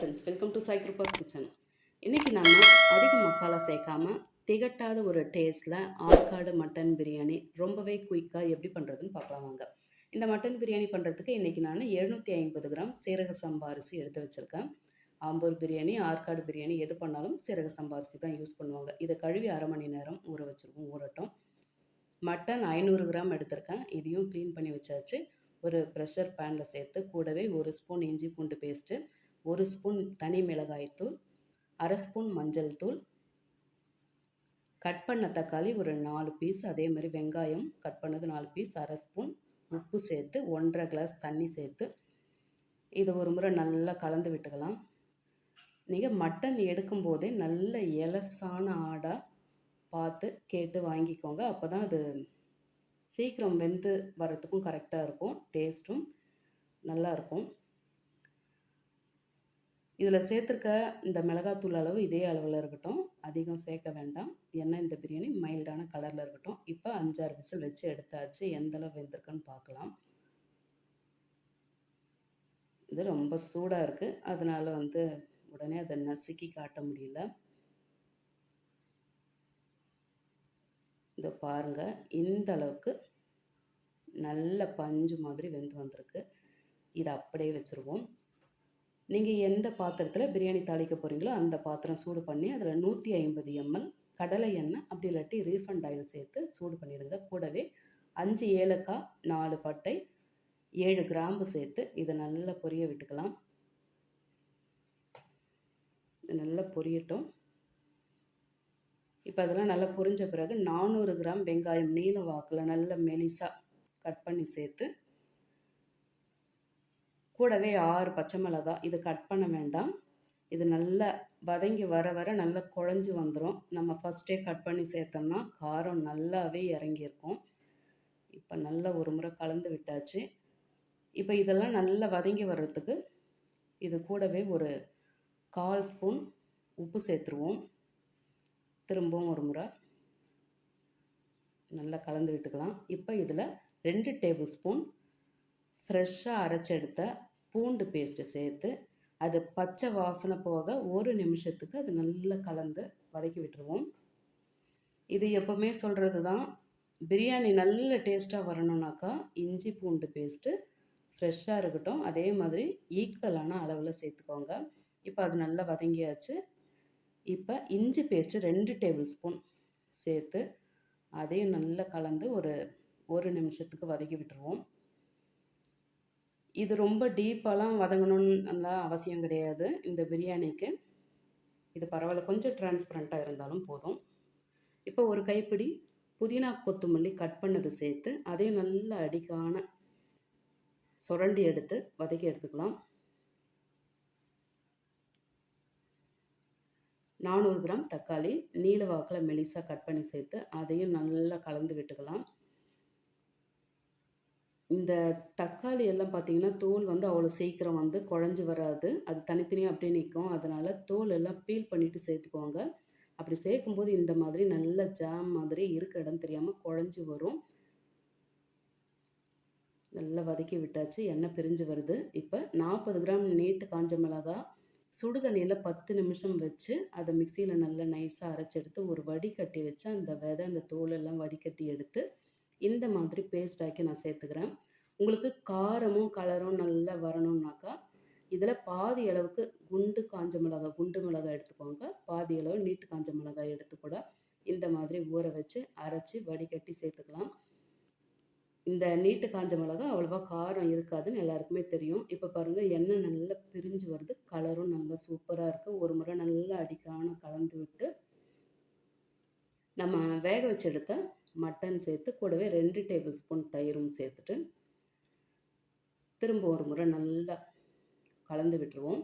Friends welcome to Sai Kripa kitchen இன்றைக்கி நம்ம அதிக மசாலா சேர்க்காம திகட்டாத ஒரு டேஸ்ட்டில் ஆற்காடு மட்டன் பிரியாணி ரொம்பவே குயிக்காக எப்படி பண்ணுறதுன்னு பார்க்கலாம் வாங்க. இந்த மட்டன் பிரியாணி பண்ணுறதுக்கு இன்றைக்கி நான் எழுநூற்றி ஐம்பது கிராம் சீரக சம்பாரிசி எடுத்து வச்சுருக்கேன். ஆம்பூர் பிரியாணி ஆற்காடு பிரியாணி எது பண்ணாலும் சீரக சம்பாரிசி தான் யூஸ் பண்ணுவாங்க. இதை கழுவி அரை மணி நேரம் ஊற வச்சுருக்கோம் ஊறட்டும். மட்டன் ஐநூறு கிராம் எடுத்திருக்கேன். இதையும் க்ளீன் பண்ணி வச்சாச்சு. ஒரு ப்ரெஷர் பேனில் சேர்த்து கூடவே ஒரு ஸ்பூன் இஞ்சி பூண்டு பேஸ்ட்டு ஒரு ஸ்பூன் தனி மிளகாய்த்தூள் அரை ஸ்பூன் மஞ்சள் தூள் கட் பண்ண தக்காளி ஒரு நாலு பீஸ் அதே மாதிரி வெங்காயம் கட் பண்ணது நாலு பீஸ் அரை ஸ்பூன் உப்பு சேர்த்து ஒன்றரை கிளாஸ் தண்ணி சேர்த்து இதை ஒரு முறை நல்லா கலந்து விட்டுக்கலாம். நீங்கள் மட்டன் எடுக்கும்போதே நல்ல இலசான ஆடாக பார்த்து கேட்டு வாங்கிக்கோங்க. அப்போ தான் அது சீக்கிரம் வெந்து வரத்துக்கும் கரெக்டாக இருக்கும். டேஸ்ட்டும் நல்லாயிருக்கும் இதில் சேர்த்துருக்க இந்த மிளகாத்தூள் அளவு இதே அளவில் இருக்கட்டும். அதிகம் சேர்க்க வேண்டாம். ஏன்னா இந்த பிரியாணி மைல்டான கலரில் இருக்கட்டும். இப்போ அஞ்சாறு விசில் வச்சு எடுத்தாச்சு. எந்த அளவு வெந்திருக்குன்னு பார்க்கலாம் இது ரொம்ப சூடாக இருக்குது அதனால் வந்து உடனே அதை நசுக்கி காட்ட முடியல. இதை பாருங்கள் இந்த அளவுக்கு நல்ல பஞ்சு மாதிரி வெந்து வந்திருக்கு. இதை அப்படியே வச்சுருவோம். நீங்கள் எந்த பாத்திரத்தில் பிரியாணி தாளிக்க போகிறீங்களோ அந்த பாத்திரம் சூடு பண்ணி அதில் நூற்றி ஐம்பது எம்எல் கடலை எண்ணெய் அப்படி இல்லாட்டி ரீஃபண்ட் ஆயில் சேர்த்து சூடு பண்ணிடுங்க. கூடவே அஞ்சு ஏலக்காய் நாலு பட்டை ஏழு கிராம்பு சேர்த்து இதை நல்லா பொரிய விட்டுக்கலாம். இது நல்லா பொரியட்டும். இப்போ அதெல்லாம் நல்லா பொரிஞ்ச பிறகு நானூறு கிராம் வெங்காயம் நீல வாக்கில் நல்ல மெலிசாக கட் பண்ணி சேர்த்து கூடவே ஆறு பச்சை மிளகாய் இது கட் பண்ண வேண்டாம். இது நல்லா வதங்கி வர வர நல்லா குழஞ்சி வந்துடும் நம்ம ஃபஸ்ட்டே கட் பண்ணி சேர்த்தோம்னா காரம் நல்லாவே இறங்கியிருக்கும். இப்போ நல்லா ஒரு முறை கலந்து விட்டாச்சு. இப்போ இதெல்லாம் நல்லா வதங்கி வர்றதுக்கு இது கூடவே ஒரு கால் ஸ்பூன் உப்பு சேர்த்துருவோம். திரும்பவும் ஒரு முறை நல்லா கலந்து விட்டுக்கலாம். இப்போ இதில் ரெண்டு டேபிள் ஸ்பூன் ஃப்ரெஷ்ஷாக அரைச்செடுத்த பூண்டு பேஸ்ட்டு சேர்த்து அது பச்சை வாசனை போக ஒரு நிமிஷத்துக்கு அது நல்லா கலந்து வதக்கி விட்டுருவோம். இது எப்போவுமே சொல்கிறது தான் பிரியாணி நல்ல டேஸ்ட்டாக வரணும்னாக்கா இஞ்சி பூண்டு பேஸ்ட்டு ஃப்ரெஷ்ஷாக இருக்கட்டும். அதே மாதிரி ஈக்குவலான அளவில் சேர்த்துக்கோங்க. இப்போ அது நல்லா வதங்கியாச்சு. இப்போ இஞ்சி பேஸ்ட்டு ரெண்டு டேபிள் ஸ்பூன் சேர்த்து அதையும் நல்லா கலந்து ஒரு ஒரு நிமிஷத்துக்கு வதக்கி விட்டுருவோம். இது ரொம்ப டீப்பாலாம் வதங்கணும்னு அவசியம் கிடையாது இந்த பிரியாணிக்கு. இது பரவாயில்ல கொஞ்சம் டிரான்ஸ்பரண்ட்டாக இருந்தாலும் போதும். இப்போ ஒரு கைப்பிடி புதினா கொத்தமல்லி கட் பண்ணது சேர்த்து அதையும் நல்ல அடிக்கான சுரண்டி எடுத்து வதக்கி எடுத்துக்கலாம். நானூறு கிராம் தக்காளி நீல வாக்கில் மெலிசாக கட் பண்ணி சேர்த்து அதையும் நல்லா கலந்து விட்டுக்கலாம். இந்த தக்காளி எல்லாம் பார்த்திங்கன்னா தோல் வந்து அவ்வளோ சீக்கிரம் வந்து குழஞ்சி வராது. அது தனித்தனியாக அப்படியே நிற்கும் அதனால் தோல் எல்லாம் பீல் பண்ணிவிட்டு சேர்த்துக்கோங்க அப்படி சேர்க்கும்போது இந்த மாதிரி நல்ல ஜாம் மாதிரி இருக்க இடம் தெரியாமல் குழஞ்சி வரும். நல்லா வதக்கி விட்டாச்சு. எண்ணெய் பிரிஞ்சு வருது. இப்போ நாற்பது கிராம் நீட்டு காஞ்ச மிளகா சுடு தண்ணியில் பத்து நிமிஷம் வச்சு அதை மிக்சியில் நல்லா நைஸாக அரைச்சி எடுத்து ஒரு வடிகட்டி வச்சு அந்த விதை அந்த தோலெல்லாம் வடிகட்டி எடுத்து இந்த மாதிரி பேஸ்ட் ஆக்கி நான் சேர்த்துக்கிறேன். உங்களுக்கு காரமும் கலரும் நல்லா வரணும்னாக்கா இதில் பாதி அளவுக்கு குண்டு காஞ்ச மிளகாய் குண்டு மிளகாய் எடுத்துக்கோங்க. பாதி அளவு நீட்டு காஞ்ச மிளகாய் எடுத்து கூட இந்த மாதிரி ஊற வச்சு அரைச்சி வடிகட்டி சேர்த்துக்கலாம். இந்த நீட்டு காஞ்ச மிளகா அவ்வளோவா காரம் இருக்காதுன்னு எல்லாருக்குமே தெரியும். இப்போ பாருங்கள் எண்ணெய் நல்லா பிரிஞ்சு வருது. கலரும் நல்லா சூப்பராக இருக்குது ஒரு முறை நல்லா அடிக்கான கலந்து விட்டு நம்ம வேக வச்சு எடுத்த மட்டன் சேர்த்து கூடவே ரெண்டு டேபிள் ஸ்பூன் தயிரும் சேர்த்துட்டு திரும்ப ஒரு முறை நல்லா கலந்து விட்டுருவோம்.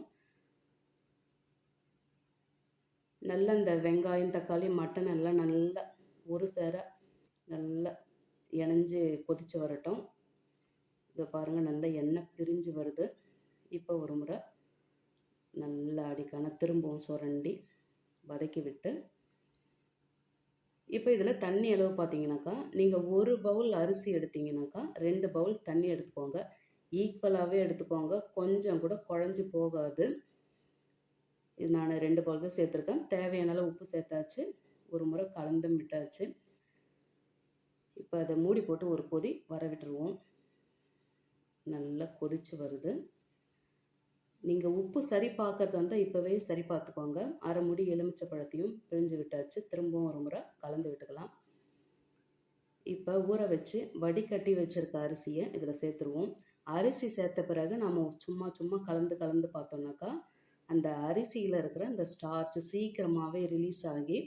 நல்ல இந்த வெங்காயம் தக்காளி மட்டன் எல்லாம் நல்லா ஒரு சேர நல்லா இணைஞ்சு கொதித்து வரட்டும். இதை பாருங்கள் நல்லா எண்ணெய் பிரிஞ்சு வருது. இப்போ ஒரு முறை நல்லா அடிக்கான திரும்பவும் சுரண்டி வதக்கி விட்டு இப்போ இதில் தண்ணி அளவு பார்த்தீங்கன்னாக்கா நீங்கள் ஒரு பவுல் அரிசி எடுத்தீங்கன்னாக்கா ரெண்டு பவுல் தண்ணி எடுத்துக்கோங்க. ஈக்குவலாகவே எடுத்துக்கோங்க. கொஞ்சம் கூட குழஞ்சி போகாது. இது நான் ரெண்டு பவுல் தான் சேர்த்துருக்கேன். தேவையான அளவு உப்பு சேர்த்தாச்சு. ஒரு முறை கலந்தும் விட்டாச்சு. இப்போ அதை மூடி போட்டு ஒரு கொதி வர விட்டுருவோம். நல்லா கொதிச்சு வருது. நீங்கள் உப்பு சரி பார்க்கறதா இருந்தால் இப்போவே சரி பார்த்துக்கோங்க. அரை முடி எலுமிச்சை பழத்தையும் பிழிஞ்சு விட்டாச்சு. திரும்பவும் ஒரு முறை கலந்து விட்டுக்கலாம். இப்போ ஊற வச்சு வடிகட்டி வச்சுருக்க அரிசியை இதில் சேர்த்துருவோம். அரிசி சேர்த்த பிறகு நம்ம சும்மா சும்மா கலந்து கலந்து பார்த்தோம்னாக்கா அந்த அரிசியில் இருக்கிற அந்த ஸ்டார்ச் சீக்கிரமாகவே ரிலீஸ் ஆகி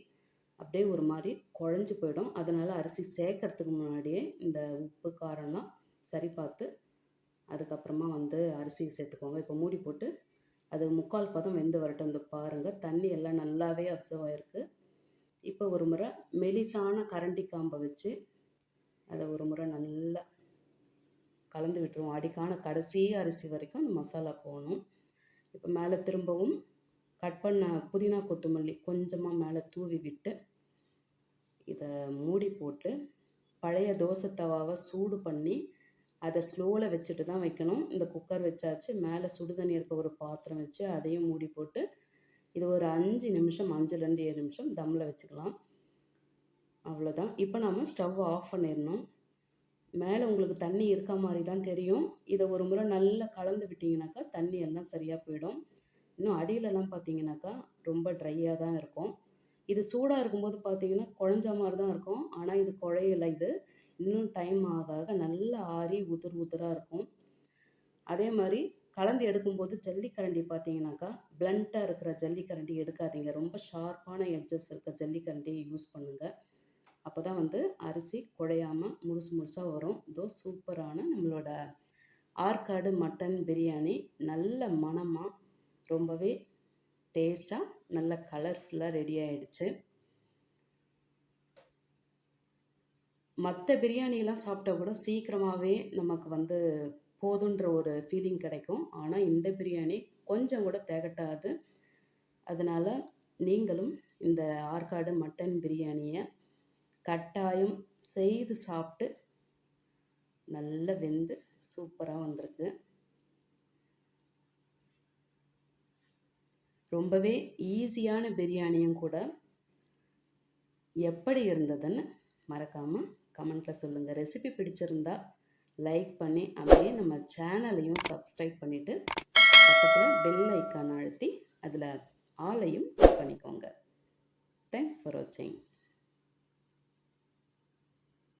அப்படியே ஒரு மாதிரி குழஞ்சி போயிடும். அதனால் அரிசி சேர்க்கறதுக்கு முன்னாடியே இந்த உப்பு காரம்லாம் சரி பார்த்து அதுக்கப்புறமா வந்து அரிசியை சேர்த்துக்கோங்க. இப்போ மூடி போட்டு அது முக்கால் பதம் வெந்து வரட்டும். இந்த பாருங்கள் தண்ணி எல்லாம் நல்லாவே அப்சர்வ் ஆகிருக்கு இப்போ ஒரு முறை மெலிசான கரண்டி காம்பை வச்சு அதை ஒரு முறை நல்லா கலந்து விட்டுருவோம். அடிக்கான கடைசி அரிசி வரைக்கும் அந்த மசாலா போகணும். இப்போ மேலே திரும்பவும் கட் பண்ண புதினா கொத்தமல்லி கொஞ்சமாக மேலே தூவி விட்டு இதை மூடி போட்டு பழைய தோசை தவாவை சூடு பண்ணி அதை ஸ்லோவில் வச்சுட்டு தான் வைக்கணும். இந்த குக்கர் வச்சாச்சு. மேலே சுடுதண்ணி இருக்க ஒரு பாத்திரம் வச்சு அதையும் மூடி போட்டு இது ஒரு அஞ்சு நிமிஷம் அஞ்சுலேருந்து ஏழு நிமிஷம் தம்மில் வச்சுக்கலாம். அவ்வளோதான் இப்போ நம்ம ஸ்டவ் ஆஃப் பண்ணிடணும். மேலே உங்களுக்கு தண்ணி இருக்க மாதிரி தான் தெரியும். இதை ஒரு முறை நல்லா கலந்து விட்டிங்கனாக்கா தண்ணி எல்லாம் சரியாக போயிடும். இன்னும் அடியிலலாம் பார்த்தீங்கன்னாக்கா ரொம்ப ட்ரையாக தான் இருக்கும். இது சூடாக இருக்கும்போது பார்த்தீங்கன்னா குழஞ்ச மாதிரி தான் இருக்கும். ஆனால் இது குழையல இது. இன்னும் டைம் ஆக ஆக நல்லா ஆறி உதிர் உதிராக இருக்கும். அதே மாதிரி கலந்து எடுக்கும்போது ஜல்லிக்கரண்டி பார்த்தீங்கன்னாக்கா பிளண்ட்டாக இருக்கிற ஜல்லிக்கரண்டி எடுக்காதீங்க. ரொம்ப ஷார்ப்பான எட்ஜஸ் இருக்க ஜல்லிக்கரண்டியை யூஸ் பண்ணுங்கள் அப்போ தான் வந்து அரிசி குழையாமல் முழுசு முழுசாக வரும். இதோ சூப்பரான நம்மளோட ஆற்காடு மட்டன் பிரியாணி. நல்ல மணமாக ரொம்பவே டேஸ்ட்டாக நல்ல கலர்ஃபுல்லாக ரெடி ஆகிடுச்சு மற்ற பிரியாணிலாம் சாப்பிட்டா கூட சீக்கிரமாகவே நமக்கு வந்து போதுன்ற ஒரு ஃபீலிங் கிடைக்கும். ஆனால் இந்த பிரியாணி கொஞ்சம் கூட திகட்டாது. அதனால் நீங்களும் இந்த ஆற்காடு மட்டன் பிரியாணியை கட்டாயம் செய்து சாப்பிட்டு நல்லா வெந்து சூப்பராக வந்திருக்கு. ரொம்பவே ஈஸியான பிரியாணியும் கூட எப்படி இருந்ததுன்னு மறக்காமல் கமெண்ட்டில் சொல்லுங்கள் ரெசிபி பிடிச்சிருந்தா லைக் பண்ணி அப்படியே நம்ம சேனலையும் சப்ஸ்கிரைப் பண்ணிவிட்டு பக்கத்தில் பெல் ஐக்கான் அழுத்தி அதில் ஆலையும் பண்ணிக்கோங்க. தேங்க்ஸ் ஃபார் வாட்சிங்